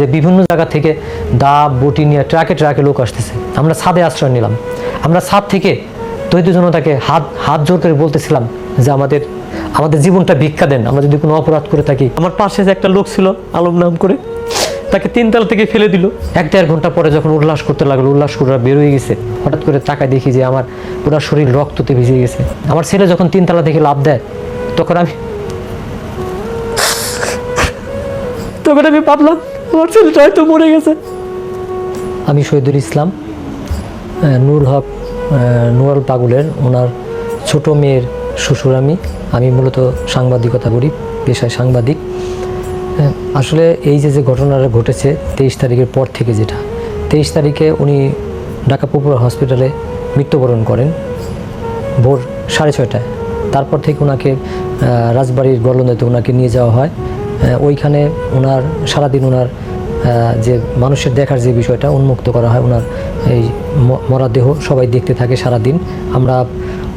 যে বিভিন্ন জায়গা থেকে দা বটি নিয়ে ট্রাকে ট্রাকে লোক আসতেছে। আমরা ছাদে আশ্রয় নিলাম। আমরা ছাদ থেকে তৈরি জনতাকে হাত হাত জোর করে বলতেছিলাম যে আমাদের আমাদের জীবনটা ভিক্ষা দেন, আমরা যদি কোনো অপরাধ করে থাকি। আমার পাশে যে একটা লোক ছিল, আলম নাম করে, তাকে তিনতলা থেকে ফেলে দিল। এক দেড় ঘণ্টা পরে যখন উল্লাস করতে লাগল, উল্লাস করে বের হয়ে গেছে। হঠাৎ করে তাকায় দেখি যে আমার পুরো শরীর রক্ততে ভিজে গেছে। আমার ছেলে যখন তিনতলা থেকে লাভ দেয়, তখন আমি তখন আমি ভাবলাম আমার ছেলেটা হয়তো মরে গেছে। আমি শহীদুল ইসলাম নূর হক নুরাল পাগুলের ওনার ছোট মেয়ের শ্বশুর আমি। আমি মূলত সাংবাদিকতা করি, পেশায় সাংবাদিক। আসলে এই যে যে ঘটনাটা ঘটেছে তেইশ তারিখের পর থেকে যেটা, তেইশ তারিখে উনি ঢাকা পুকুর হসপিটালে মৃত্যুবরণ করেন ভোর সাড়ে ছয়টায়। তারপর থেকে ওনাকে রাজবাড়ির গলন্দাতে ওনাকে নিয়ে যাওয়া হয়। ওইখানে ওনার সারাদিন ওনার যে মানুষের দেখার যে বিষয়টা উন্মুক্ত করা হয় ওনার এই ম- মরা দেহ সবাই দেখতে থাকে সারাদিন। আমরা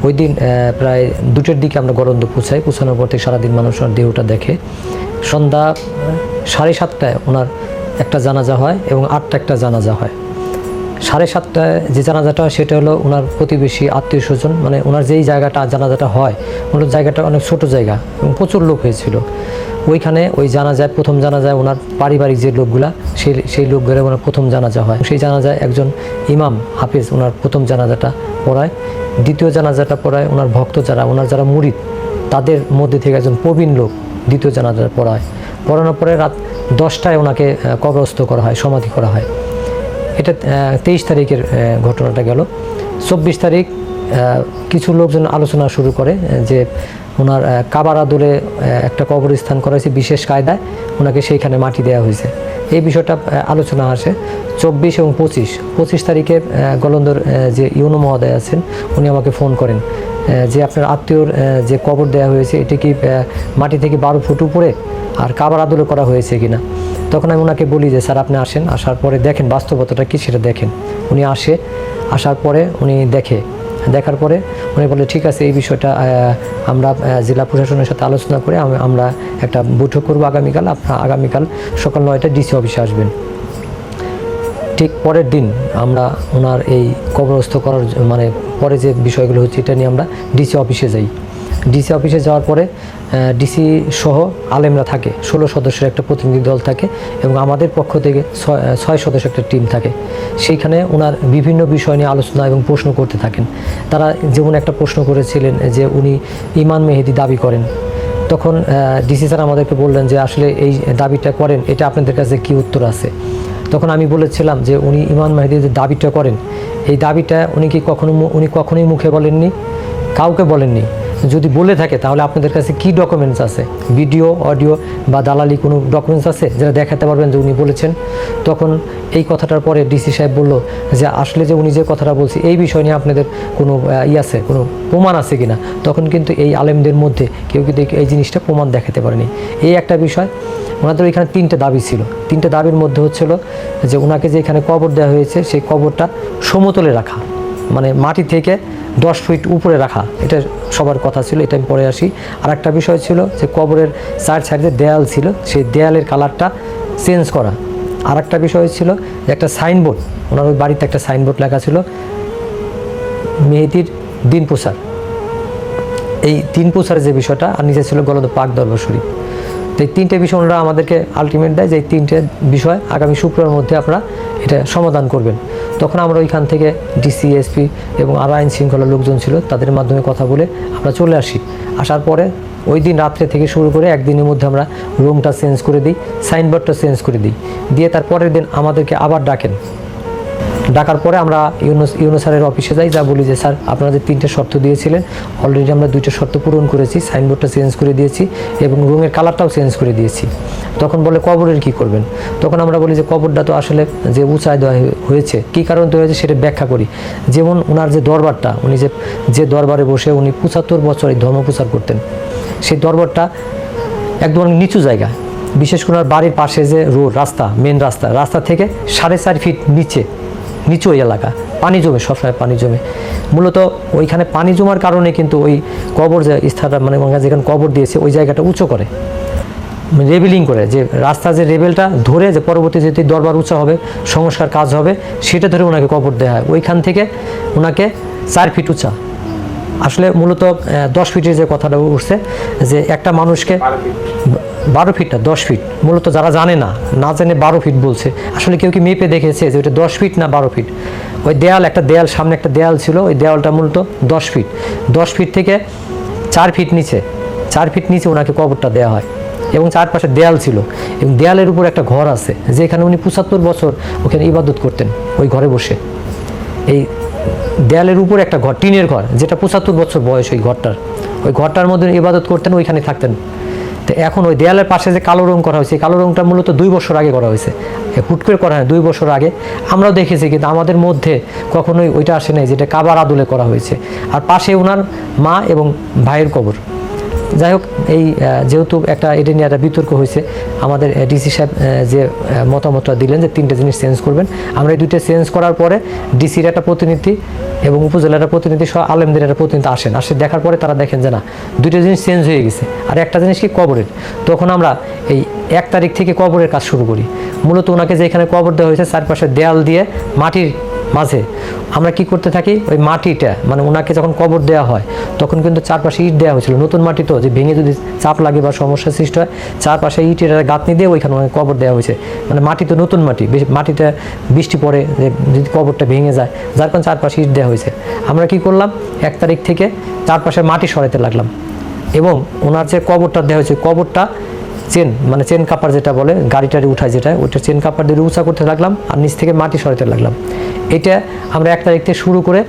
ওই দিন প্রায় দুটোর দিকে আমরা গলন্দ পৌঁছাই। পুছানোর পর থেকে সারাদিন মানুষ ওনার দেহটা দেখে। সন্ধ্যা সাড়ে সাতটায় ওনার একটা জানাজা হয় এবং আটটা একটা জানাজা হয়। সাড়ে সাতটায় যে জানাজাটা হয়, সেটা হলো ওনার প্রতিবেশী, আত্মীয় স্বজন মানে ওনার যেই জায়গাটা জানাজাটা হয় ওনার জায়গাটা অনেক ছোট জায়গা এবং প্রচুর লোক হয়েছিল। ওইখানে ওই জানাজায়, প্রথম জানাজায় ওনার পারিবারিক যে লোকগুলা, সেই সেই লোকগুলো ওনার প্রথম জানাজা হয়। সেই জানাজায় একজন ইমাম হাফিজ ওনার প্রথম জানাজাটা পড়ায়। দ্বিতীয় জানাজাটা পড়ায় ওনার ভক্ত যারা, ওনার যারা মুরিদ, তাদের মধ্যে থেকে একজন প্রবীণ লোক দ্বিতীয় জানাজাটা পড়ায়। পড়ানোর পরে রাত দশটায় ওনাকে কবরস্থ করা হয়, সমাধি করা হয়। এটা তেইশ তারিখের ঘটনাটা গেল। চব্বিশ তারিখ কিছু লোকজন আলোচনা শুরু করে যে ওনার কাবার আদলে একটা কবরস্থান করা হয়েছে বিশেষ কায়দায়। ওনাকে সেইখানে মাটি দেওয়া হয়েছে। এই বিষয়টা আলোচনা আসে চব্বিশ এবং পঁচিশ। পঁচিশ তারিখে গলন্দর যে ইউনো মহোদয় আছেন, উনি আমাকে ফোন করেন যে আপনার আত্মীয়র যে কবর দেওয়া হয়েছে, এটি কি মাটি থেকে বারো ফুট উপরে? আর কাবার আদলে করা হয়েছে কিনা? তখন আমি ওনাকে বলি যে, স্যার, আপনি আসেন। আসার পরে দেখেন বাস্তবতাটা কী, সেটা দেখেন। উনি আসে, আসার পরে উনি দেখে দেখার পরে উনি বলে ঠিক আছে, এই বিষয়টা আমরা জেলা প্রশাসনের সাথে আলোচনা করে আমরা একটা বৈঠক করব আগামীকাল। আপনার আগামীকাল সকাল নয়টায় ডিসি অফিসে আসবেন। ঠিক পরের দিন আমরা ওনার এই কবরস্থ করার মানে পরে যে বিষয়গুলো হচ্ছে এটা নিয়ে আমরা ডিসি অফিসে যাই। ডিসি অফিসে যাওয়ার পরে ডিসি সহ আলেমরা থাকে, ষোলো সদস্যের একটা প্রতিনিধি দল থাকে এবং আমাদের পক্ষ থেকে ছয় সদস্য একটা টিম থাকে। সেইখানে ওনার বিভিন্ন বিষয় নিয়ে আলোচনা এবং প্রশ্ন করতে থাকেন। তারা যেমন একটা প্রশ্ন করেছিলেন যে উনি ইমান মেহেদি দাবি করেন। তখন ডিসি স্যার আমাদেরকে বললেন যে আসলে এই দাবিটা করেন, এটা আপনাদের কাছে কি উত্তর আছে? তখন আমি বলেছিলাম যে উনি ইমান মাহিদি যে দাবিটা করেন, এই দাবিটা উনি কি কখনো উনি কখনোই মুখে বলেননি? কাউকে বলেননি। যদি বলে থাকে, তাহলে আপনাদের কাছে কি ডকুমেন্টস আছে? ভিডিও, অডিও বা দালালি কোনো ডকুমেন্টস আছে যেটা দেখাতে পারবেন যে উনি বলেছেন? তখন এই কথাটার পরে ডিসি সাহেব বলল যে, আসলে যে উনি যে কথাটা বলছে, এই বিষয় নিয়ে আপনাদের কোনো ই আছে, কোনো প্রমাণ আছে কিনা? তখন কিন্তু এই আলেমদের মধ্যে কেউ কিন্তু এই জিনিসটা প্রমাণ দেখাতে পারেনি। এই একটা বিষয়, ওনাদের এখানে তিনটে দাবি ছিল। তিনটে দাবির মধ্যে হচ্ছিল যে ওনাকে যে এখানে কবর দেওয়া হয়েছে, সেই কবরটা সমতলে রাখা। মানে মাটি থেকে দশ ফিট উপরে রাখা, এটা সবার কথা ছিল, এটা আমি পরে আসি। আর একটা বিষয় ছিল যে কবরের চার সাইডে দেয়াল ছিল, সেই দেয়ালের কালারটা চেঞ্জ করা। আর একটা বিষয় ছিল যে একটা সাইনবোর্ড, ওনার ওই বাড়িতে একটা সাইনবোর্ড লেখা ছিল, মেহেদির দিন প্রসার। এই তিন প্রসারের যে বিষয়টা, আর নিচে ছিল গলদ পাক দরবার শরীফ। এই তিনটে বিষয় ওনারা আমাদেরকে আলটিমেট দেয়, যে এই তিনটে বিষয় আগামী শুক্রবারের মধ্যে আপনারা এটা সমাধান করবেন। তখন আমরা ওইখান থেকে ডিসি এসপি এবং আরও আইন শৃঙ্খলা লোকজন ছিল, তাদের মাধ্যমে কথা বলে আমরা চলে আসি। আসার পরে ওই দিন রাত্রে থেকে শুরু করে একদিনের মধ্যে আমরা রুমটা চেঞ্জ করে দিই সাইনবোর্ডটা চেঞ্জ করে দিই। দিয়ে তার পরের দিন আমাদেরকে আবার ডাকেন। ডাকার পরে আমরা ইউনুস ইউনুস স্যারের অফিসে যাই, যা বলি যে, স্যার, আপনারা যে তিনটে শর্ত দিয়েছিলেন অলরেডি আমরা দুইটা শর্ত পূরণ করেছি সাইনবোর্ডটা চেঞ্জ করে দিয়েছি এবং রুমের কালারটাও চেঞ্জ করে দিয়েছি। তখন বলে, কবরের কি করবেন? তখন আমরা বলি যে, কবরটা তো আসলে যে উঁচায় দেওয়া হয়ে- হয়েছে, কী কারণ দেওয়া হয়েছে সেটা ব্যাখ্যা করি। যেমন ওনার যে দরবারটা, উনি যে যে দরবারে বসে উনি পঁচাত্তর বছর এই ধর্ম প্রচার করতেন, সেই দরবারটা একদম নিচু জায়গা। বিশেষ করে বাড়ির পাশে যে রোড রাস্তা মেন রাস্তা রাস্তা থেকে সাড়ে চার ফিট নিচে। নিচু এলাকা, পানি জমে, সবসময় পানি জমে। মূলত ওইখানে পানি জমার কারণে কিন্তু ওই কবর যে স্থানটা মানে যেখানে কবর দিয়েছে, ওই জায়গাটা উঁচু করে। রেবেলিং করে, যে রাস্তা যে রেবেলটা ধরে যে পরবর্তী যদি দরবার উঁচা হবে, সংস্কার কাজ হবে, সেটা ধরে ওনাকে কবর দেওয়া হয়। ওইখান থেকে ওনাকে চার ফিট উঁচা। আসলে মূলত দশ ফিটের যে কথাটা উঠছে, যে একটা মানুষকে বারো ফিট না দশ ফিট। মূলত যারা জানে না না জেনে বারো ফিট বলছে। আসলে কেউ কি মেপে দেখেছে যে ওটা দশ ফিট না বারো ফিট? ওই দেয়াল, একটা দেয়াল, সামনে একটা দেয়াল ছিল, ওই দেয়ালটা মূলত দশ ফিট। দশ ফিট থেকে চার ফিট নিচে, চার ফিট নিচে ওনাকে কবরটা দেওয়া হয়। এবং চারপাশে দেয়াল ছিল। এবং দেয়ালের উপর একটা ঘর আছে, যেখানে উনি পঁচাত্তর বছর ওখানে ইবাদত করতেন, ওই ঘরে বসে। এই দেয়ালের উপর একটা ঘর, টিনের ঘর, যেটা পঁচাত্তর বছর বয়স ওই ঘরটার। ওই ঘরটার মধ্যে ইবাদত করতেন, ওইখানে থাকতেন। তো এখন ওই দেয়ালের পাশে যে কালো রং করা হয়েছে কালো রংটা মূলত দুই বছর আগে করা হয়েছে। হুট করে করা হয় দুই বছর আগে। আমরাও দেখেছি কিন্তু আমাদের মধ্যে কখনোই ওইটা আসে নাই, যেটা কাবার আদলে করা হয়েছে। আর পাশে ওনার মা এবং ভাইয়ের কবর। যাই হোক, এই যেহেতু একটা এটা নিয়ে একটা বিতর্ক হয়েছে, আমাদের ডিসি সাহেব যে মতামতটা দিলেন যে তিনটে জিনিস চেঞ্জ করবেন, আমরা এই দুইটা চেঞ্জ করার পরে ডিসির একটা প্রতিনিধি এবং উপজেলার একটা প্রতিনিধি সহ আলেমদের একটা প্রতিনিধি আসেন। আসে দেখার পরে তারা দেখেন যে না, দুইটা জিনিস চেঞ্জ হয়ে গেছে। আর একটা জিনিস কি কবরের? তখন আমরা এই এক তারিখ থেকে কবরের কাজ শুরু করি। মূলত ওনাকে যে এখানে কবর দেওয়া হয়েছে, চারপাশে দেয়াল দিয়ে মাটির মাঝে আমরা কি করতে থাকি? ওই মাটিটা মানে ওনাকে যখন কবর দেওয়া হয়, তখন কিন্তু চারপাশে ইট দেওয়া হয়েছিল। নতুন মাটি তো, যে ভেঙে যদি চাপ লাগে বা সমস্যা সৃষ্টি হয়, চারপাশে ইটের গাঁথনি দিয়ে ওইখানে ওনাকে কবর দেওয়া হয়েছে। মানে মাটি তো নতুন মাটি মাটিতে বৃষ্টি পড়ে, যে যদি কবরটা ভেঙে যায়, যার কারণে চারপাশে ইট দেওয়া হয়েছে। আমরা কি করলাম? এক তারিখ থেকে চারপাশে মাটি সরাইতে লাগলাম। এবং ওনার যে কবরটা দেওয়া হয়েছে, কবরটা চেন মানে চেন কাপার যেটা বলে, গাড়ি টাড়ি উঠায় যেটা, ওইটা চেন কাপার দিয়ে উঁচা করতে লাগলাম আর নিচ থেকে মাটি সরাতে লাগলাম। এটা আমরা এক তারিখ থেকে শুরু করে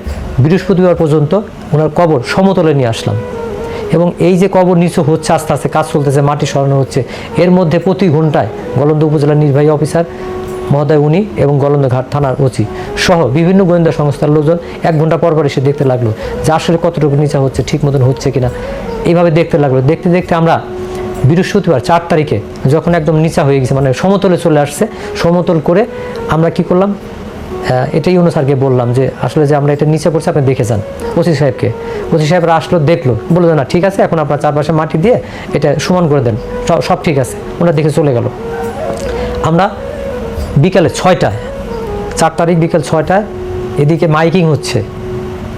বৃহস্পতিবার পর্যন্ত ওনার কবর সমতলে নিয়ে আসলাম। এবং এই যে কবর নিচু হচ্ছে, আস্তে আস্তে কাজ চলতেছে, মাটি সরানো হচ্ছে, এর মধ্যে প্রতি ঘন্টায় গলন্দ উপজেলার নির্বাহী অফিসার মহোদয় উনি এবং গলন্দঘাট থানার ওসি সহ বিভিন্ন গোয়েন্দা সংস্থার লোকজন এক ঘণ্টা পর পর এসে দেখতে লাগল যে আসলে কতটুকু নিচা হচ্ছে, ঠিক মতন হচ্ছে কিনা। এইভাবে দেখতে লাগল। দেখতে দেখতে আমরা বৃহস্পতিবার চার তারিখে যখন একদম নিচা হয়ে গেছে মানে সমতলে চলে আসছে, সমতল করে আমরা কি করলাম? এটাই অনু স্যারকে বললাম যে, আসলে যে আমরা এটা নিচে পড়ছি, আপনি দেখে যান। ওসি সাহেবকে। ওসি সাহেবরা আসলো, দেখল। বলল না, ঠিক আছে, এখন আপনার চারপাশে মাটি দিয়ে এটা সমান করে দেন। সব সব ঠিক আছে। ওরা দেখে চলে গেল। আমরা বিকালে ছয়টায়, চার তারিখ বিকেল ছয়টায়, এদিকে মাইকিং হচ্ছে।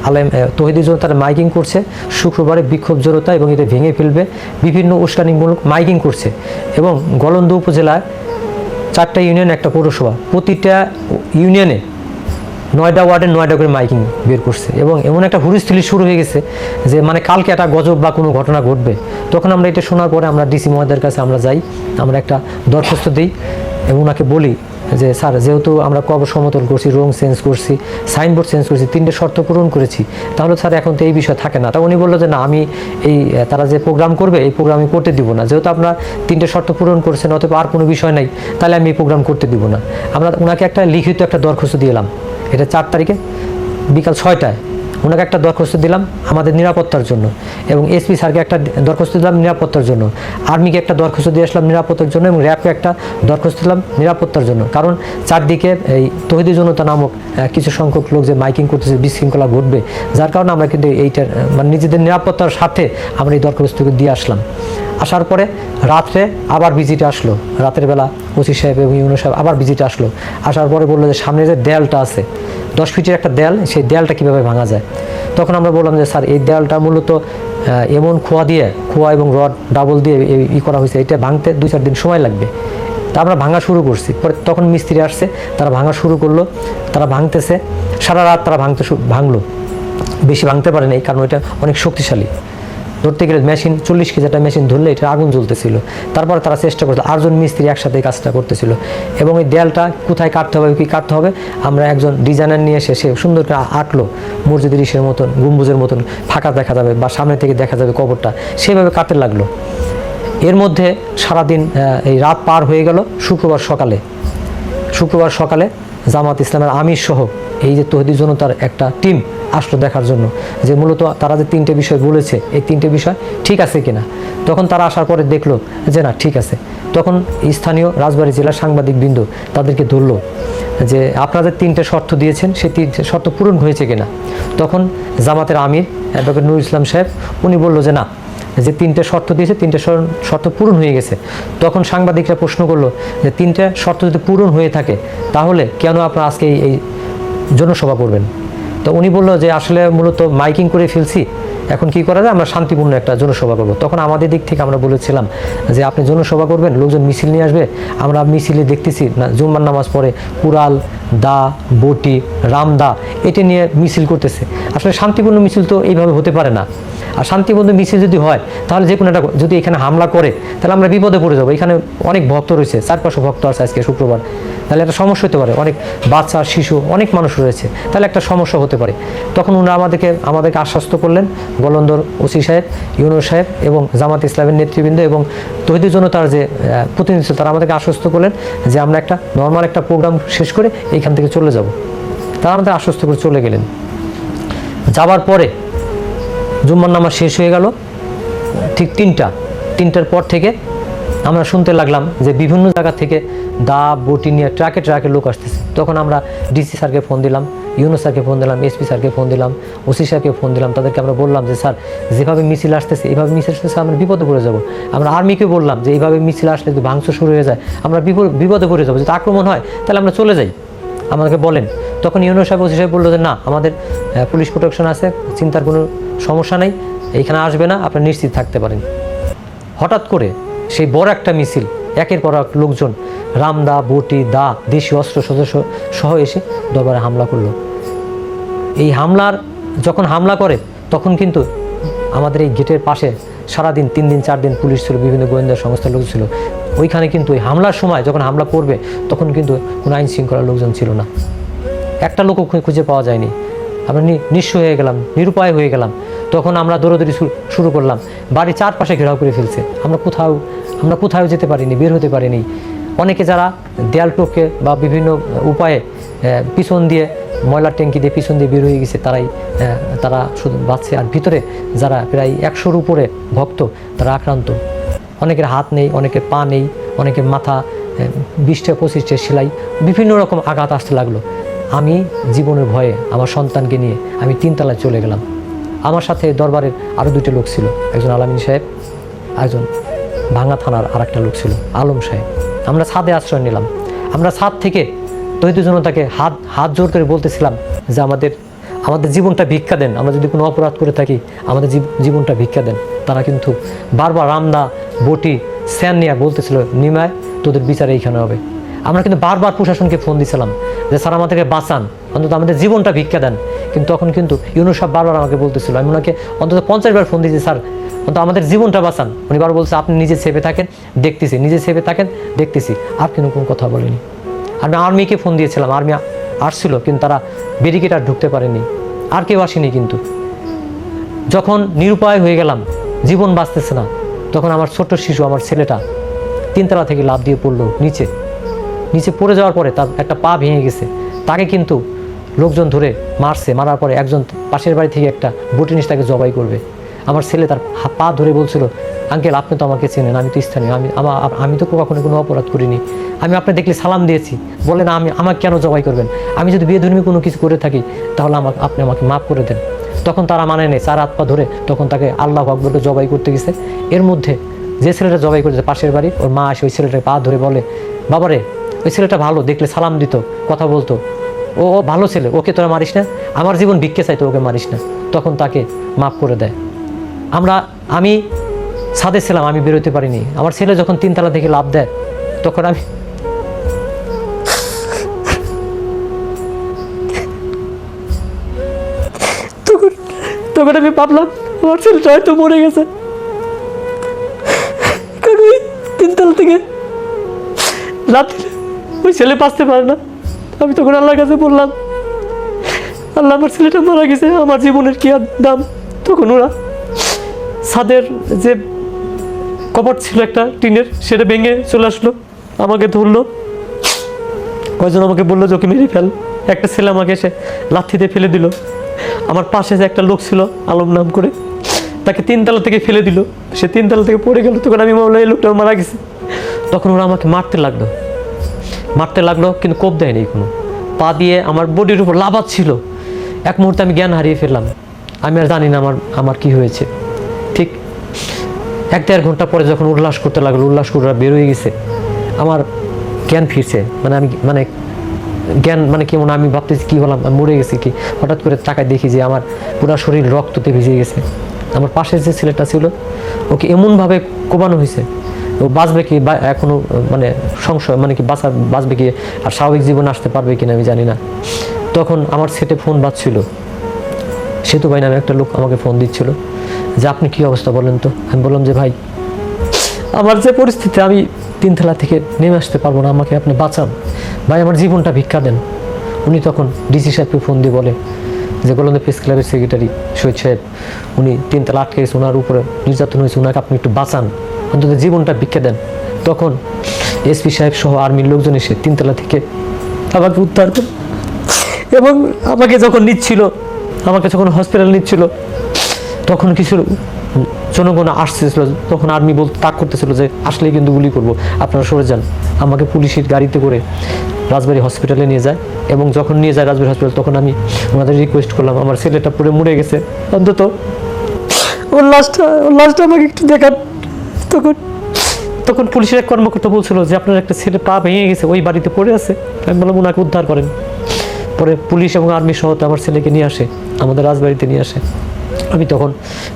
আলেম তহিদি জনতার মাইকিং করছে। শুক্রবারে বিক্ষোভ জড়তা এবং এটা ভেঙে ফেলবে। বিভিন্ন উস্কানিমূলক মাইকিং করছে এবং গলন্দ উপজেলায় চারটা ইউনিয়ন, একটা পৌরসভা, প্রতিটা ইউনিয়নে নয়ডা ওয়ার্ডে নয়ডা করে মাইকিং বের করছে এবং এমন একটা হুরিস্থিলি শুরু হয়ে গেছে যে মানে কালকে একটা গজব বা কোনো ঘটনা ঘটবে। তখন আমরা এটা শোনার পরে আমরা ডিসি মহাদের কাছে আমরা যাই, আমরা একটা দরখাস্ত দিই এবং ওনাকে বলি যে স্যার, যেহেতু আমরা কবর সমতল করছি রং চেঞ্জ করছি, সাইনবোর্ড চেঞ্জ করছি, তিনটে শর্ত পূরণ করেছি, তাহলে স্যার এখন তো এই বিষয় থাকে না। তা উনি বলল যে, না, আমি এই তারা যে প্রোগ্রাম করবে, এই প্রোগ্রাম আমি করতে দিব না। যেহেতু আপনার তিনটে শর্ত পূরণ করছেন অথবা আর কোনো বিষয় নাই, তাহলে আমি এই প্রোগ্রাম করতে দিব না। আমরা ওনাকে একটা লিখিত একটা দরখাস্ত দিলাম, এটা চার তারিখে, বিকাল ছয়টায়। ওনাকে একটা দরখাস্ত দিলাম আমাদের নিরাপত্তার জন্য। এবং এসপি স্যারকে একটা দরখাস্ত দিলাম নিরাপত্তার জন্য। আর্মিকে একটা দরখাস্ত দিয়ে আসলাম নিরাপত্তার জন্য এবং র্যাবকে একটা দরখাস্ত দিলাম নিরাপত্তার জন্য। কারণ চারদিকে এই তহিদি জনতা নামক কিছু সংখ্যক লোক যে মাইকিং করতেছে, বিশৃঙ্খলা ঘটবে, যার কারণে আমরা কিন্তু এইটার মানে নিজেদের নিরাপত্তার সাথে আমরা এই দরখাস্তকে দিয়ে আসলাম। আসার পরে রাত্রে আবার ভিজিটে আসলো। রাতের বেলা ওসি সাহেব এবং ইউনো সাহেব আবার ভিজিটে আসলো। আসার পরে বলল যে সামনে যে দেয়ালটা আছে, দশ ফিটের একটা দেয়াল, সেই দেয়ালটা কীভাবে ভাঙা যায়? তখন আমরা বললাম যে, স্যার, এই দেয়ালটা মূলত এমন খোয়া দিয়ে, খোয়া এবং রড, ডাবল দিয়ে এই- ই করা হয়েছে। এটা ভাঙতে দুই চার দিন সময় লাগবে। তা আমরা ভাঙা শুরু করছি। পরে তখন মিস্ত্রি আসছে, তারা ভাঙা শুরু করল। তারা ভাঙতেছে। সারা রাত তারা ভাঙতে ভাঙলো। বেশি ভাঙতে পারে নাই কারণ এটা অনেক শক্তিশালী। ধরতে গেলে মেশিন, চল্লিশ কেজি একটা মেশিন ধরলে এটা আগুন জ্বলতেছিল। তারপর তারা চেষ্টা করতো আটজন মিস্ত্রি একসাথে কাজটা করতেছিল। এবং এই দেয়ালটা কোথায় কাটতে হবে, কী কাটতে হবে, আমরা একজন ডিজাইনার নিয়ে এসে সে সুন্দর করে আটলো মসজিদের ইসের মতন, গম্বুজের মতন, ফাঁকা দেখা যাবে বা সামনে থেকে দেখা যাবে কবরটা, সেভাবে কাটতে লাগল। এর মধ্যে সারাদিন এই রাত পার হয়ে গেল, শুক্রবার সকালে। শুক্রবার সকালে জামাত ইসলামের আমির সহ এই যে তহদি জনতার একটা টিম আসলো দেখার জন্য যে মূলত তারা যে তিনটে বিষয় বলেছে, এই তিনটে বিষয় ঠিক আছে কিনা? তখন তারা আসার পরে দেখল যে না, ঠিক আছে। তখন স্থানীয় রাজবাড়ী জেলার সাংবাদিক বিন্দু তাদেরকে ধরলো যে আপনাদের তিনটে শর্ত দিয়েছেন, সেই তিনটে শর্ত পূরণ হয়েছে কিনা? তখন জামাতের আমির, অ্যাডভোকেট নুর ইসলাম সাহেব, উনি বলল যে, না, যে তিনটে শর্ত দিয়েছে, তিনটে শর্ত পূরণ হয়ে গেছে। তখন সাংবাদিকরা প্রশ্ন করল যে, তিনটে শর্ত যদি পূরণ হয়ে থাকে, তাহলে কেন আপনারা আজকে এই জনসভা করবেন? তো উনি বলল যে আসলে মূলত মাইকিং করে ফেলছি, এখন কি করা যায়? আমরা শান্তিপূর্ণ একটা জনসভা করব। তখন আমাদের দিক থেকে আমরা বলেছিলাম যে আপনি জনসভা করবেন, লোকজন মিছিল নিয়ে আসবে, আমরা মিছিলে দেখতেছি না, জুম্মার নামাজ পড়ে কুরাল দা, বটি, রামদা, এটি নিয়ে মিছিল করতেছে। আসলে শান্তিপূর্ণ মিছিল তো এইভাবে হতে পারে না। আর শান্তিপূর্ণ মিছিল যদি হয় তাহলে যে কোনো একটা যদি এখানে হামলা করে তাহলে আমরা বিপদে পড়ে যাব। এখানে অনেক ভক্ত রয়েছে চার ভক্ত আছে আজকে শুক্রবার। তাহলে একটা সমস্যা হতে পারে। অনেক বাচ্চা শিশু অনেক মানুষ রয়েছে। তাহলে একটা সমস্যা হতে পারে। তখন ওনারা আমাদেরকে আমাদেরকে আশ্বস্ত করলেন গলন্দর ওসি সাহেব ইউনো সাহেব এবং জামাত ইসলামের নেতৃবৃন্দ এবং তহিদুর জনতার যে আহ, প্রতিনিধি ছিল তারা আমাদেরকে আশ্বস্ত করলেন যে আমরা একটা নর্মাল একটা প্রোগ্রাম শেষ করে এইখান থেকে চলে যাব। তারা আমাদের আশ্বস্ত করে চলে গেলেন। যাবার পরে জুম্মার নামাজ শেষ হয়ে গেল। ঠিক তিনটা, তিনটার পর থেকে আমরা শুনতে লাগলাম যে বিভিন্ন জায়গা থেকে দা বটি নিয়ে ট্রাকে ট্রাকে লোক আসতেছে। তখন আমরা ডিসি স্যারকে ফোন দিলাম ইউনো স্যারকে ফোন দিলাম, এসপি স্যারকে ফোন দিলাম, ওসি স্যারকে ফোন দিলাম, তাদেরকে আমরা বললাম যে, স্যার, যেভাবে মিছিল আসতেছে এইভাবে মিছিল আসতেছে আমরা বিপদে পড়ে যাব। আমরা আর্মিকে বললাম যে এইভাবে মিছিল আসলে যদি ভাঙচুর শুরু হয়ে যায়, আমরা বিপদ- বিপদে পড়ে যাব। যদি আক্রমণ হয়, তাহলে আমরা চলে যাই। আমাদেরকে বলেন। তখন ইউনো সাহেব, ওসি সাহেব বলল যে, না, আমাদের পুলিশ প্রোটেকশন আছে, চিন্তার কোনো সমস্যা নেই, এইখানে আসবে না, আপনি নিশ্চিত থাকতে পারেন। হঠাৎ করে সেই বড় একটা মিছিল, একের পর এক লোকজন রামদা বটি দা দেশি অস্ত্র সদস্য সহ এসে দরবারে হামলা করল। এই হামলার, যখন হামলা করে, তখন কিন্তু আমাদের এই গেটের পাশে সারাদিন, তিন দিন, চার দিন পুলিশ ছিল, বিভিন্ন গোয়েন্দা সংস্থার লোক ছিল। ওইখানে কিন্তু ওই হামলার সময়, যখন হামলা করবে, তখন কিন্তু কোনো আইন শৃঙ্খলার লোকজন ছিল না। একটা লোকও খুঁজে পাওয়া যায়নি। আমরা নিঃস্ব হয়ে গেলাম, নিরুপায় হয়ে গেলাম। তখন আমরা দৌড়দৌড়ি শুরু করলাম। বাড়ি চারপাশে ঘেরাও করে ফেলছে। আমরা কোথাও আমরা কোথাও যেতে পারিনি, বের হতে পারিনি। অনেকে যারা দেয়াল টোপকে বা বিভিন্ন উপায়ে পিছন দিয়ে, ময়লার ট্যাঙ্কি দিয়ে পিছন দিয়ে বের হয়ে গেছে, তারাই তারা শুধু বাঁচছে। আর ভিতরে যারা প্রায় একশোর উপরে ভক্ত, তারা আক্রান্ত। অনেকের হাত নেই, অনেকের পা নেই, অনেকের মাথা বিশটা, পঁচিশটা সেলাই, বিভিন্ন রকম আঘাত আসতে লাগল। আমি জীবনের ভয়ে আমার সন্তানকে নিয়ে আমি তিনতলায় চলে গেলাম। আমার সাথে দরবারের আরও দুটো লোক ছিল, একজন আলামিন সাহেব একজন ভাঙা থানার আর লোক ছিল, আলম সাহেব। আমরা ছাদে আশ্রয় নিলাম। আমরা ছাদ থেকে দৈত্য জনতাকে হাত হাত জোর করে বলতেছিলাম যে আমাদের আমাদের জীবনটা ভিক্ষা দেন। আমরা যদি কোনো অপরাধ করে থাকি, আমাদের জীবনটা ভিক্ষা দেন। তারা কিন্তু বারবার রামদা, বটি, স্যান নিয়ে বলতেছিল, নিমায়, তোদের বিচার এইখানে হবে। আমরা কিন্তু বারবার প্রশাসনকে ফোন দিছিলাম যে, স্যার, আমাদেরকে বাঁচান। অন্তত আমাদের জীবনটা ভিক্ষা দেন। কিন্তু তখন কিন্তু ইউনু সাহেব বারবার আমাকে বলতেছিল। আমি ওনাকে অন্তত পঞ্চাশ বার ফোন দিয়েছি, স্যার, অন্তত আমাদের জীবনটা বাঁচান। উনি বার বলছে, আপনি নিজে সেভে থাকেন, দেখতেছি, নিজে সেভে থাকেন, দেখতেছি। আর কিন্তু কোনো কথা বলেনি। আমি আর্মিকে ফোন দিয়েছিলাম, আর্মি আসছিল, কিন্তু তারা ব্যারিকেড আর ঢুকতে পারেনি। আর কেউ আসেনি কিন্তু। যখন নিরুপায় হয়ে গেলাম, জীবন বাঁচতেছে না, তখন আমার ছোট্ট শিশু, আমার ছেলেটা তিনতলা থেকে লাভ দিয়ে পড়ল নিচে। নিচে পড়ে যাওয়ার পরে তার একটা পা ভেঙে গেছে। তাকে কিন্তু লোকজন ধরে মারছে। মারার পরে একজন পাশের বাড়ি থেকে একটা বটিনিস তাকে জবাই করবে। আমার ছেলে তার পা ধরে বলছিল, আঙ্কেল, আপনি তো আমাকে চেনেন, আমি তো স্থানীয়। আমি আমার আমি তো কখনো কোনো অপরাধ করিনি। আমি আপনি দেখলে সালাম দিয়েছি। বলেন আমি আমাকে কেন জবাই করবেন? আমি যদি বেধর্মী কোনো কিছু করে থাকি, তাহলে আমাকে আপনি আমাকে মাফ করে দেন। তখন তারা মানে নেই। চার হাত পা ধরে তখন তাকে আল্লাহ আকবরকে জবাই করতে গেছে। এর মধ্যে যে ছেলেটা জবাই করেছে পাশের বাড়ি, ওর মা আসে ওই ছেলেটাকে পা ধরে বলে, বাবারে ওই ছেলেটা ভালো, দেখলে সালাম দিত, কথা বলতো। ও ও ভালো ছেলে, ওকে তোরা মারিস না? আমার জীবন ভিক্ষে চাইতো, ওকে মারিস না। তখন তাকে মাফ করে দেয়। আমরা, আমি ছাদে ছিলাম, আমি বেরোতে পারিনি। আমার ছেলে যখন তিনতলা থেকে লাভ দেয়, তখন আমি তখন আমি ভাবলাম, আমার ছেলেটা হয়তো মরে গেছে। তিনতলা থেকে লাভ দিলে ওই ছেলে বাঁচতে পারে না। আমি তখন আল্লাহর কাছে বললাম, আল্লাহ আমার ছেলেটা মারা গেছে, আমার জীবনের কি আর দাম? তখন ওরা ছাদের যে কপাট ছিল একটা টিনের, সেটা ভেঙে চলে আসলো, আমাকে ধরলো। কয়জন আমাকে বলল যে মেরে ফেল। একটা ছেলে আমাকে এসে লাথিতে ফেলে দিল। আমার পাশে যে একটা লোক ছিল, আলম নাম করে, তাকে তিনতলা থেকে ফেলে দিল। সে তিনতলা থেকে পড়ে গেল, তখন আমি ভাবলাম, এই লোকটা মারা গেছে। তখন ওরা আমাকে মারতে লাগল। মারতে লাগল, কিন্তু কোপ দেয়নি কোনো। পা দিয়ে আমার বডির উপর লাফাচ্ছিল এক মুহূর্তে আমি জ্ঞান হারিয়ে ফেললাম। আমি আর জানি না আমার আমার কি হয়েছে। ঠিক এক দেড় ঘণ্টা পরে যখন উল্লাস করতে লাগল, উল্লাস করে ওরা বের হয়ে গেছে। আমার জ্ঞান ফিরছে। মানে আমি মানে জ্ঞান মানে কেমন আমি ভাবতেছি কী হলাম মরে গেছি কি? হঠাৎ করে টাকায় দেখি যে আমার পুরো শরীর রক্ততে ভিজে গেছে। আমার পাশের যে ছেলেটা ছিল, ওকে এমনভাবে কোবানো হয়েছে ও বাঁচবে কি বা এখনও মানে সংশয় মানে কি বাঁচা বাঁচবে কি আর স্বাভাবিক জীবন আসতে পারবে কিনা আমি জানি না। তখন আমার সেটে ফোন বাজছিল। সেতু ভাই নামে একটা লোক আমাকে ফোন দিচ্ছিল। যে আপনি কি অবস্থা বলেন তো? আমি বললাম যে ভাই, আমার যে পরিস্থিতি, আমি তিনতলা থেকে নেমে আসতে পারব না, আমাকে আপনি বাঁচান। ভাই, আমার জীবনটা ভিক্ষা দেন। উনি তখন ডিসি সাহেবকে ফোন দিয়ে বলে যে গোলন্দ প্রেস ক্লাবের সেক্রেটারি শহীদ সাহেব, উনি তিনতলা আটকে গেছে ওনার উপরে নির্যাতন হয়েছে ওনাকে আপনি একটু বাঁচান। অন্তত জীবনটা ভিক্ষা দেন। তখন এসপি সাহেব সহ আর্মির লোকজন এসে তিনতলা থেকে আমাকে উদ্ধার করে এবং আমাকে যখন নিচ্ছিল, আমাকে যখন হসপিটাল নিচ্ছিল, তখন কিছু জনগণ আসতেছিল, তখন আর্মি বল তাক করতেছিল যে, আসলেই কিন্তু গুলি করব, আপনারা সরে যান। আমাকে পুলিশের গাড়িতে করে রাজবাড়ি হসপিটালে নিয়ে যায় এবং যখন নিয়ে যায় রাজবাড়ি হসপিটাল তখন আমি ওনাদের রিকোয়েস্ট করলাম, আমার ছেলেটা পুরো মরে গেছে। অন্তত ওর লাস্টটা ওর লাশটা আমাকে একটু দেখান। তখন তখন পুলিশের এক কর্মকর্তা বলছিল যে, আপনার একটা ছেলে পা ভেঙে গেছে, ওই বাড়িতে পড়ে আছে। আমি বললাম, ওনাকে উদ্ধার করেন। পরে পুলিশ এবং আর্মি সহ আমার ছেলেকে নিয়ে আসে, আমাদের রাজবাড়িতে নিয়ে আসে। আমি তখন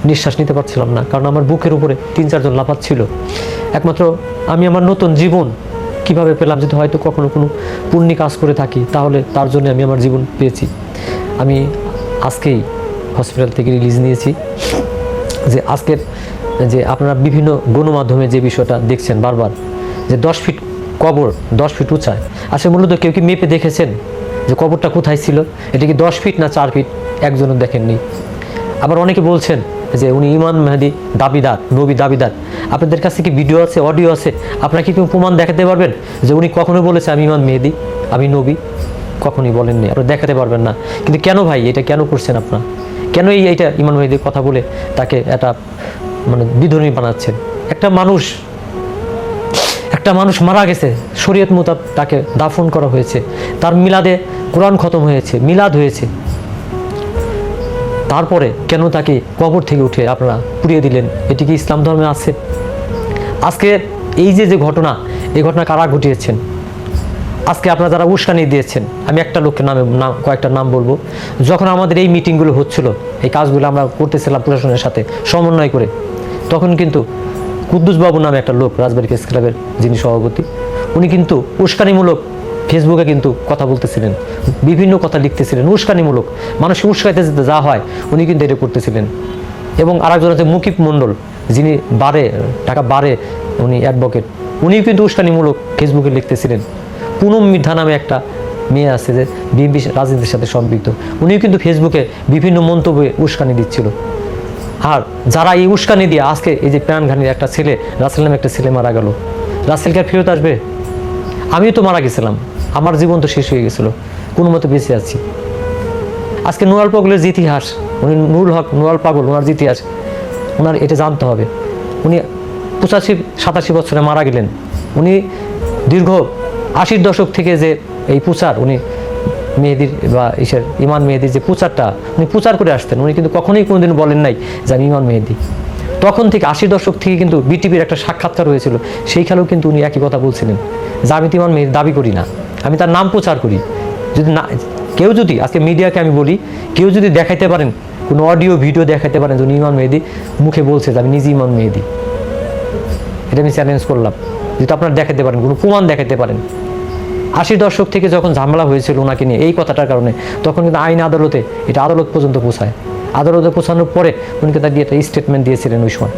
নিঃশ্বাস নিতে পারছিলাম না, কারণ আমার বুকের উপরে তিন, চারজন লাফাচ্ছিল একমাত্র আমি আমার নতুন জীবন কীভাবে পেলাম, যদি হয়তো কখনো কোনো পুণ্যি কাজ করে থাকি, তাহলে তার জন্য আমি আমার জীবন পেয়েছি। আমি আজকেই হসপিটাল থেকে রিলিজ নিয়েছি যে, আজকের যে আপনারা বিভিন্ন গণমাধ্যমে যে বিষয়টা দেখছেন বারবার, যে দশ ফিট কবর, দশ ফিট উঁচায় আসলে মূলত কেউ কি মেপে দেখেছেন যে কবরটা কোথায় ছিল? এটা কি দশ ফিট না চার ফিট? একজনও দেখেননি। আবার অনেকে বলছেন যে উনি ইমান মেহেদি দাবিদার, নবী দাবিদার। আপনাদের কাছে কি ভিডিও আছে, অডিও আছে? আপনারা কি কেউ প্রমাণ দেখাতে পারবেন যে উনি কখনো বলেছে, আমি ইমান মেহেদি, আমি নবী কখনই বলেননি, আপনারা দেখাতে পারবেন না। কিন্তু কেন ভাই, এটা কেন করছেন আপনারা? কেন এই এইটা ইমান মেহেদির কথা বলে তাকে একটা মানে বিধর্মী বানাচ্ছেন। একটা মানুষ একটা মানুষ মারা গেছে, শরীয়ত মোতাব তাকে দাফন করা হয়েছে। তার মিলাদে কোরআন খতম হয়েছে, মিলাদ হয়েছে। তারপরে কেন তাকে কবর থেকে উঠে আপনারা পুড়িয়ে দিলেন? এটি কি ইসলাম ধর্মে আছে? আজকে এই যে যে ঘটনা এই ঘটনা কারা ঘটিয়েছেন? আজকে আপনারা যারা উস্কানি দিয়েছেন, আমি একটা লোকের নামে কয়েকটা নাম বলব। যখন আমাদের এই মিটিংগুলো হচ্ছিল, এই কাজগুলো আমরা করতেছিলাম প্রশাসনের সাথে সমন্বয় করে, তখন কিন্তু কুদ্দুস বাবু নামে একটা লোক, রাজবাড়ি প্রেস ক্লাবের যিনি সভাপতি, উনি কিন্তু উস্কানিমূলক ফেসবুকে কিন্তু কথা বলতেছিলেন, বিভিন্ন কথা লিখতেছিলেন, উস্কানিমূলক, মানুষকে উস্কাইতে যেতে যা হয়, উনি কিন্তু এটা করতেছিলেন। এবং আরেকজন আছে মুকিব মণ্ডল, যিনি বারে, ঢাকা বারে উনি অ্যাডভোকেট উনিও কিন্তু উস্কানিমূলক ফেসবুকে লিখতেছিলেন। পুনম মিধা নামে একটা মেয়ে আছে যে বিএনপি রাজনীতির সাথে সম্পৃক্ত। উনিও কিন্তু ফেসবুকে বিভিন্ন মন্তব্যে উস্কানি দিচ্ছিল। আর যারা এই উস্কানি দিয়ে আজকে এই যে প্রাণঘানির একটা ছেলে, রাসেল নামে একটা ছেলে মারা গেল, রাসেলকে আর ফেরত আসবে? আমিও তো মারা গেছিলাম। আমার জীবন তো শেষ হয়ে গেছিল। কোনো মতো বেঁচে আছি। আজকে নুরাল পাগলের ইতিহাস, উনি নুরুল হক নুরাল পাগল, ওনার ইতিহাস, ওনার এটা জানতে হবে। উনি পঁচাশি, সাতাশি বছরে মারা গেলেন। উনি দীর্ঘ আশির দশক থেকে যে এই প্রচার, উনি মেহেদির বা ইসের ইমান মেহেদির যে প্রচারটা, উনি প্রচার করে আসতেন। উনি কিন্তু কখনোই কোনোদিন বলেন নাই যে আমি ইমান মেহেদি। তখন থেকে আশির দশক থেকে কিন্তু বিটিপির একটা সাক্ষাৎকার হয়েছিল। সেইখানেও কিন্তু উনি একই কথা বলছিলেন যে, আমি তো ইমান মেহেদি দাবি করি না। আমি তার নাম প্রচার করি। যদি না, কেউ যদি, আজকে মিডিয়াকে আমি বলি, কেউ যদি দেখাইতে পারেন, কোনো অডিও, ভিডিও দেখাইতে পারেন যে উনি ইমান মেহেদি, মুখে বলছে যে আমি নিজে ইমান মেহেদি। এটা আমি চ্যালেঞ্জ করলাম। যদি আপনারা দেখাতে পারেন, কোনো প্রমাণ দেখাতে পারেন। আশির দশক থেকে যখন ঝামেলা হয়েছিল ওনাকে নিয়ে এই কথাটার কারণে, তখন কিন্তু আইন আদালতে এটা আদালত পর্যন্ত পৌঁছায়। আদালতে পৌঁছানোর পরে উনি কিন্তু একটা স্টেটমেন্ট দিয়েছিলেন ওই সময়,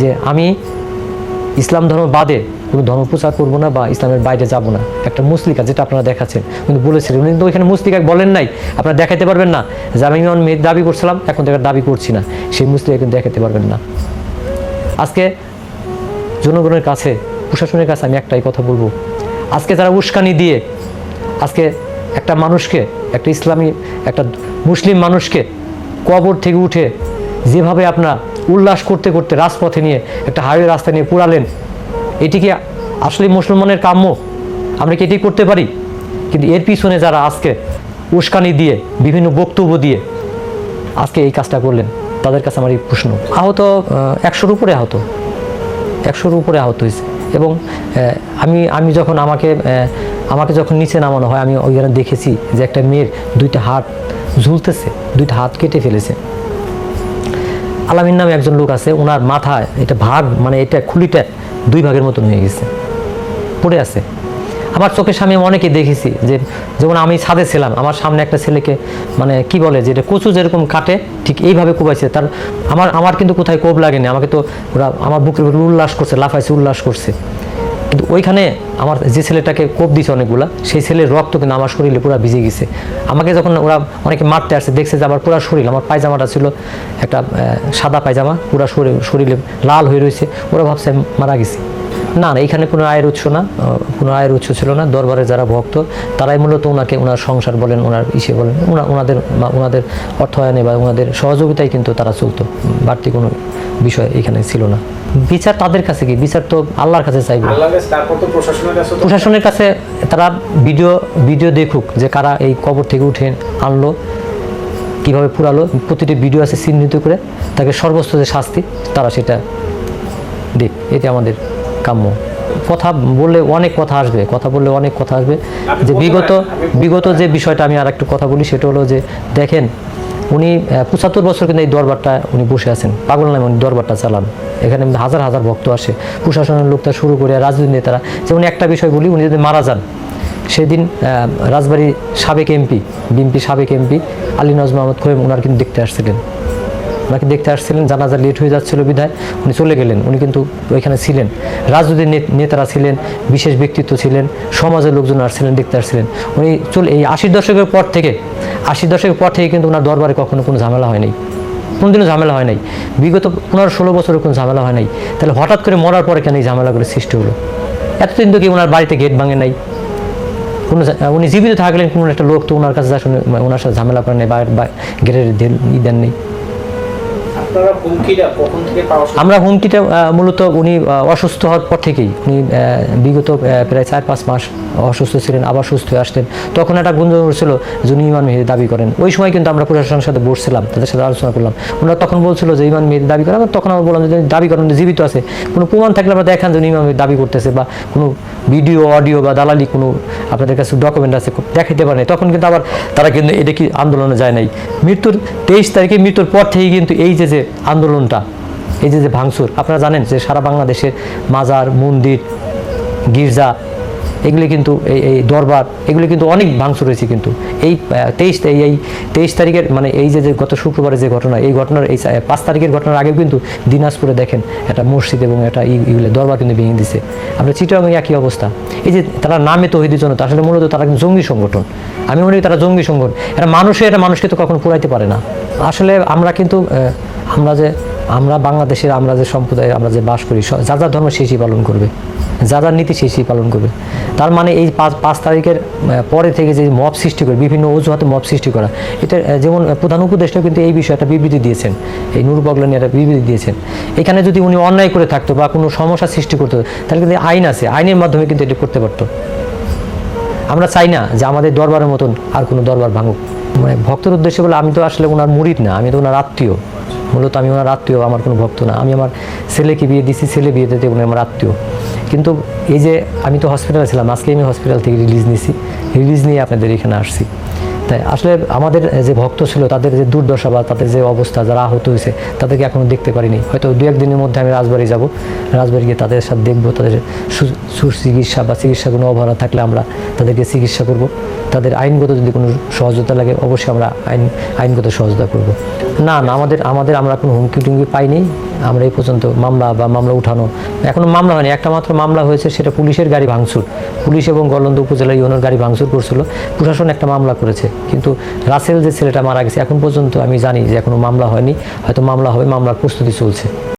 যে আমি ইসলাম ধর্ম বাদে কোনো ধর্ম প্রচার করব না বা ইসলামের বাইরে যাব না। একটা মুসলিকা যেটা আপনারা দেখাচ্ছেন কিন্তু বলেছিলেন। উনি কিন্তু ওইখানে মুসলিকা বলেন নাই, আপনারা দেখাতে পারবেন না। যে আমি ইমান মেয়ের দাবি করছিলাম, এখন থেকে দাবি করছি না। সেই মুসলিকা কিন্তু দেখাতে পারবেন না। আজকে জনগণের কাছে প্রশাসনের কাছে আমি একটাই কথা বলব। আজকে যারা উস্কানি দিয়ে, আজকে একটা মানুষকে, একটা ইসলামী, একটা মুসলিম মানুষকে কবর থেকে উঠে যেভাবে আপনার উল্লাস করতে করতে রাজপথে নিয়ে, একটা হাইওয়ে রাস্তা নিয়ে পুরালেন, এটি কি আসলে মুসলমানের কাম্য? আমরা কি এটি করতে পারি? কিন্তু এর পিছনে যারা আজকে উস্কানি দিয়ে, বিভিন্ন বক্তব্য দিয়ে আজকে এই কাজটা করলেন, তাদের কাছে আমার এই প্রশ্ন। আহত একশোর উপরে আহত। একশোর উপরে আহত হয়েছে। এবং আমি আমি যখন আমাকে আমাকে যখন নিচে নামানো হয়, আমি ওইখানে দেখেছি যে একটা মেয়ের দুইটা হাত ঝুলতেছে, দুইটা হাত কেটে ফেলেছে। আলামিন নামে একজন লোক আছে ওনার মাথায় এটা ভাগ মানে এটা খুলিটা দুই ভাগের মতন হয়ে গেছে, পড়ে আছে। আমার চোখের সামনে অনেকে দেখেছি যে যেমন আমি ছাদে ছিলাম, আমার সামনে একটা ছেলেকে মানে কি বলে, যে এটা কচু যেরকম কাটে, ঠিক এইভাবে কোবাইছে। তার আমার আমার কিন্তু কোথায় কোপ লাগেনি, আমাকে তো ওরা, আমার বুকের উপর উল্লাস করছে, লাফাইছে, উল্লাস করছে। কিন্তু ওইখানে আমার যে ছেলেটাকে কোপ দিয়েছে অনেকগুলা, সেই ছেলের রক্ত কিন্তু আমার শরীরে পুরো ভিজে গেছে। আমাকে যখন ওরা অনেকে মারতে আসছে দেখছে যে আমার পুরো শরীর, আমার পায়জামাটা ছিল একটা সাদা পায়জামা, পুরো শরীর, শরীরে লাল হয়ে রয়েছে, ওরা ভাবছে মারা গেছি। না না এখানে কোনো আয়ের উৎস না কোনো আয়ের উৎস ছিল না। দরবারে যারা ভক্ত তারাই মূলত ওনাকে ওনার সংসার বলেন ওনার ইসে বলেন ওনা- ওনাদের বা ওনাদের অর্থায়নে বা ওনাদের সহযোগিতায় কিন্তু তারা চলতো। বাড়তি কোনো বিষয় এখানে ছিল না। বিচার তাদের কাছে কি? বিচার তো আল্লাহর কাছে চাইবে। প্রশাসনের কাছে তো প্রশাসনের কাছে তারা ভিডিও ভিডিও দেখুক যে কারা এই কবর থেকে উঠে আনলো কীভাবে পুরালো। প্রতিটি ভিডিও আছে চিহ্নিত করে তাকে সর্বোচ্চ যে শাস্তি তারা সেটা দেখ এটি আমাদের কাম্য। কথা বললে অনেক কথা আসবে, কথা বললে অনেক কথা আসবে। যে বিগত বিগত যে বিষয়টা আমি আর একটু কথা বলি, সেটা হলো যে দেখেন, উনি পঁচাত্তর বছর কিন্তু এই দরবারটা উনি বসে আছেন। পাগল নামে উনি দরবারটা চালান। এখানে হাজার হাজার ভক্ত আসে। প্রশাসনের লোকটা শুরু করে রাজনীতি নেতারা। যেমন একটা বিষয় বলি, উনি যদি মারা যান, সেদিন রাজবাড়ির সাবেক এমপি বিএনপি সাবেক এমপি আলী নজ মোহাম্মদ খোয়েম ওনার কিন্তু দেখতে আসছিলেন। ওনাকে দেখতে আসছিলেন, জানাজা লেট হয়ে যাচ্ছিল বিধায় উনি চলে গেলেন, উনি কিন্তু ওইখানে ছিলেন। রাজনৈতিক নেতারা ছিলেন, বিশেষ ব্যক্তিত্ব ছিলেন, সমাজের লোকজন আসছিলেন, দেখতে আসছিলেন। উনি চলে এই আশির দশকের পর থেকে, আশির দশকের পর থেকে কিন্তু ওনার দরবারে কখনো কোনো ঝামেলা হয় নাই। কোনোদিনও ঝামেলা হয় নাই। বিগত পনেরো ষোলো বছরের কোনো ঝামেলা হয় নাই। তাহলে হঠাৎ করে মরার পরে কেন এই ঝামেলাগুলো সৃষ্টি হলো? এতদিন তো কি ওনার বাড়িতে গেট ভাঙে নাই? কোনো উনি জীবিত থাকলেন কোনো একটা লোক তো ওনার কাছে ওনার সাথে ঝামেলা করেন নাই, বা গেটের দেন নেই। আমরা হুমকিটা মূলত উনি অসুস্থ হওয়ার পর থেকেই উনি বিগত প্রায় চার পাঁচ মাস অসুস্থ ছিলেন, আবার সুস্থ হয়ে আসতেন। তখন একটা গুঞ্জন উঠছিল যে উনি ইমান মেহেদি দাবি করেন। ওই সময় কিন্তু আমরা প্রশাসনের সাথে বসছিলাম, তাদের সাথে আলোচনা করলাম। ওনারা তখন বলছিল যে ইমান মেহেদি দাবি করেন তখন আমরা বললাম যে দাবি করেন জীবিত আছে। কোনো প্রমাণ থাকলে আমরা দেখান যে উনি ইমান দাবি করতেছে বা কোনো ভিডিও, অডিও বা দালালি কোনো আপনাদের কাছে ডকুমেন্ট আছে দেখাইতে পারে। তখন কিন্তু আবার তারা কিন্তু এটা কি আন্দোলনে যায় নাই মৃত্যুর তেইশ তারিখে, মৃত্যুর পর থেকেই কিন্তু এই যে যে আন্দোলনটা, এই যে যে ভাঙচুর, আপনারা জানেন যে সারা বাংলাদেশের মাজার, মন্দির, গির্জা এগুলি কিন্তু এই এই দরবার, এগুলি কিন্তু অনেক ভাঙচুর হয়েছে কিন্তু। এই তেইশ, এই এই তেইশ তারিখের মানে এই যে যে গত শুক্রবারে যে ঘটনা, এই ঘটনার, এই পাঁচ তারিখের ঘটনার আগেও কিন্তু দিনাজপুরে দেখেন একটা মসজিদ এবং একটা ই- ইগুলো, দরবার কিন্তু ভেঙে দিছে। আমরা চিটাগাং একই অবস্থা। এই যে তারা নামে তহিদি জন্য আসলে মূলত তারা কিন্তু জঙ্গি সংগঠন। আমি মনে করি তারা জঙ্গি সংগঠন। এটা মানুষে এটা মানুষকে তো কখনো পুরাইতে পারে না। আসলে আমরা কিন্তু আমরা যে, আমরা বাংলাদেশের, আমরা যে সম্প্রদায় আমরা যে বাস করি যা যার ধর্ম শেষই পালন করবে। যা যার নীতি শেষই পালন করবে। তার মানে এই পাঁচ পাঁচ তারিখের পরে থেকে যে মব সৃষ্টি করে, বিভিন্ন অজুহাতে মব সৃষ্টি করা এটা যেমন প্রধান উপদেষ্টাও কিন্তু এই বিষয়ে একটা বিবৃতি দিয়েছেন। এই নুর বগলানি একটা বিবৃতি দিয়েছেন। এখানে যদি উনি অন্যায় করে থাকতো বা কোনো সমস্যা সৃষ্টি করতো, তাহলে কিন্তু আইন আছে। আইনের মাধ্যমে কিন্তু এটি করতে পারতো। আমরা চাই না যে আমাদের দরবারের মতন আর কোনো দরবার ভাঙুক। মানে ভক্তের উদ্দেশ্যে বলে আমি তো আসলে ওনার মুরিদ না, আমি তো ওনার আত্মীয়। মূলত আমি ওনার আত্মীয়, আমার কোনো ভক্ত না। আমি আমার ছেলেকে বিয়ে দিছি, ছেলে বিয়ে দিতে উনি আমার আত্মীয়। কিন্তু এই যে আমি তো হসপিটালে ছিলাম আমি হসপিটাল থেকে রিলিজ নিয়েছি রিলিজ নিয়ে আপনাদের এখানে আসছি। তাই আসলে আমাদের যে ভক্ত ছিল, তাদের যে দুর্দশা বা তাদের যে অবস্থা, যারা আহত হয়েছে, তাদেরকে এখনও দেখতে পারিনি। হয়তো দু একদিনের মধ্যে আমি রাজবাড়ি যাব। রাজবাড়ি গিয়ে তাদের সাথে দেখব, তাদের সুচিকিৎসা বা চিকিৎসা কোনো অবহেলা থাকলে আমরা তাদেরকে চিকিৎসা করব। তাদের আইনগত যদি কোনো সহযোগিতা লাগে, অবশ্যই আমরা আইন, আইনগত সহযোগিতা করব। না না, আমাদের আমাদের আমরা কোনো হুমকি টুমকি পাইনি। আমরা এই পর্যন্ত মামলা বা মামলা উঠানো। এখনও মামলা হয়নি। একটা মাত্র মামলা হয়েছে, সেটা পুলিশের গাড়ি ভাঙচুর। পুলিশ এবং গলন্দ উপজেলা ইউনোর গাড়ি ভাঙচুর করছিল। প্রশাসন একটা মামলা করেছে। কিন্তু রাসেল যে ছেলেটা মারা গেছে, এখন পর্যন্ত আমি জানি যে এখনও মামলা হয়নি। হয়তো মামলা হবে, মামলার প্রস্তুতি চলছে।